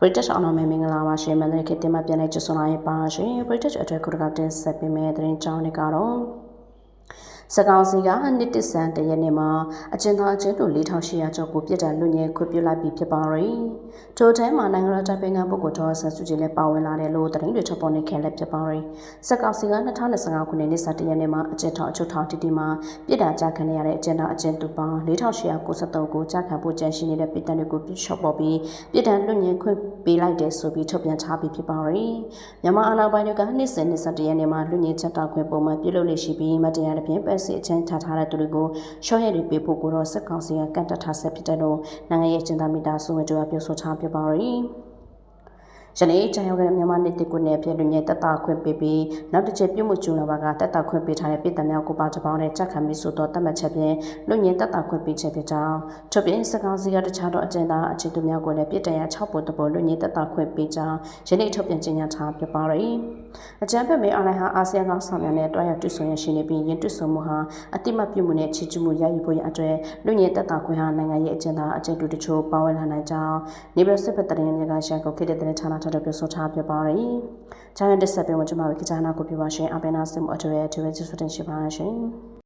British အောင်မင်္ဂလာပါရှင်မန္တလေးခေတ်တင်မှပြန်လဲကြွလာရေးပါရှင် British အတွက်ခုတကတင်ဆက်ပေးမယ့်သတင်းကြောင်းတွေကတော့ စကောင်စီကနှစ်တဆန်တရက်နေ့မှာအကျဉ်းသားအကျဉ်းသူ4800ကျော်ကိုပြစ်ဒဏ်လွတ်ငြိမ်းခွင့်ပြုလိုက်ပြီးဖြစ်ပါရီ။ထိုထဲမှာနိုင်ငံတော်တိုင်ပင်ခံပုဂ္ဂိုလ်တော်ဆန်စုကြည်လည်းပါဝင်လာတယ်လို့သတင်းတွေထုတ်ပေါ်နေခဲ့လည်းဖြစ်ပါရီ။စကောင်စီက2025ခုနှစ်နှစ်စတရက်နေ့မှာအကျဉ်းထောင်အချုပ်ထောင်တီတီမှာပြစ်ဒဏ်ကြခံရတဲ့အကျဉ်းသားအကျဉ်းသူပေါင်း4893ကိုကြခံဖို့ကြံရှိနေတဲ့ပြည်တံတွေကိုပြစ်လျှော့ပေါ်ပြီးပြစ်ဒဏ်လွတ်ငြိမ်းခွင့်ပေးလိုက်တယ်ဆိုပြီးထုတ်ပြန်ထားပြီးဖြစ်ပါရီ။မြန်မာအာဏာပိုင်တွေကနှစ်စဉ်နှစ်စတရက်နေ့မှာလွတ်ငြိမ်းချက်တာခွင့်ပုံမှန်ပြုလုပ်လေရှိပြီးမတရားတဲ့ပြင်ပတ်စီအချင်းထားထားတဲ့သူတွေကိုရှော့ရဲတွေပေးဖို့ကိုတော့စစ်ကောင်စီကကန့်တက်ထားဆက်ဖြစ်တဲ့လို့နိုင်ငံရေးကျင်းသားမိသားစုဝင်တို့ကပြောဆိုထားပြပါရီ။ ယနေ့ကြာရောက်တဲ့မြန်မာနေတစ်ခုနဲ့ပြည်လူငယ်တက်တာခွင့်ပေးပြီးနောက်တစ်ချက်ပြုမှုကျူလာပါကတက်တာခွင့်ပေးထားတဲ့ပြည်သူများကိုပါတပေါင်းနဲ့ကြက်ခံပြီးဆိုတော့တတ်မှတ်ချက်ဖြင့်လူငယ်တက်တာခွင့်ပေးချက်ဖြစ်ကြောင်းထုတ်ပြန်စကားစီကတခြားသောအကျဉ်းသားအခြေသူများကိုလည်းပြည်တရ6ပုံတပေါ်လူငယ်တက်တာခွင့်ပေးကြောင်းယနေ့ထုတ်ပြန်ကြေညာထားပြပါရီအကြံဖက်မေအလိုက်ဟာအာဆီယံကဆောင်များနဲ့တွားရောက်တွေ့ဆုံရရှိနေပြီးယင်းတွေ့ဆုံမှုဟာအတိမတ်ပြုမှုနဲ့ချီးကျူးမှုရယူဖို့ရအတွက်လူငယ်တက်တာခွင့်ဟာနိုင်ငံရေးအကျဉ်းသားအကျဉ်းသူတချို့ပါဝင်လာနိုင်ကြောင်းနေပြည်တော်စစ်ဖက်တရင်များကရှန်ကိုခေတဲ့တဲ့ဌာနထပ်ပြောဆိုထားပြပါရယ်။ဂျာရန်တက်ဆက်ပေးဝင်ကျွန်မတို့ကိစ္စနာကိုပြပါရှင်အပင်နာစင်မှုအတွေ့အကြုံကျေးဇူးတင်ရှိပါရှင်။